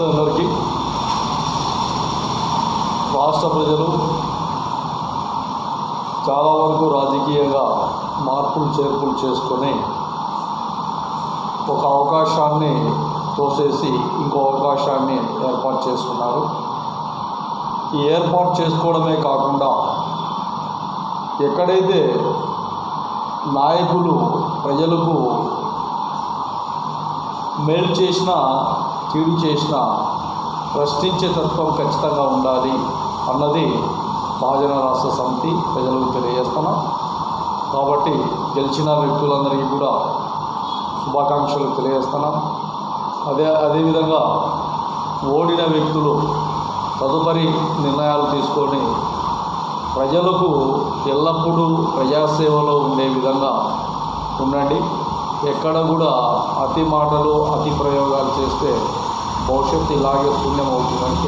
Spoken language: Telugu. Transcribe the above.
అందరికీ రాష్ట్ర ప్రజలు చాలా వరకు రాజకీయంగా మార్పులు చేర్పులు చేసుకొని ఒక అవకాశాన్ని తోసేసి ఇంకో అవకాశాన్ని ఏర్పాటు చేసుకున్నారు ఈ ఏర్పాటు చేసుకోవడమే కాకుండా ఎక్కడైతే నాయకులు ప్రజలకు మేలు చేసినా కీడు చేసినా ప్రశ్నించే తత్వం ఖచ్చితంగా ఉండాలి అన్నది మహాజన రాష్ట్ర సమితి ప్రజలకు తెలియజేస్తున్నాం. కాబట్టి గెలిచిన వ్యక్తులందరికీ కూడా శుభాకాంక్షలు తెలియజేస్తున్నాం. అదే అదేవిధంగా ఓడిన వ్యక్తులు తదుపరి నిర్ణయాలు తీసుకొని ప్రజలకు ఎల్లప్పుడూ ప్రజాసేవలో ఉండే విధంగా ఉండండి. ఎక్కడ కూడా అతి మాటలు అతి ప్రయోగాలు చేస్తే భవిష్యత్తు ఇలాగే శూన్యం అవుతుందని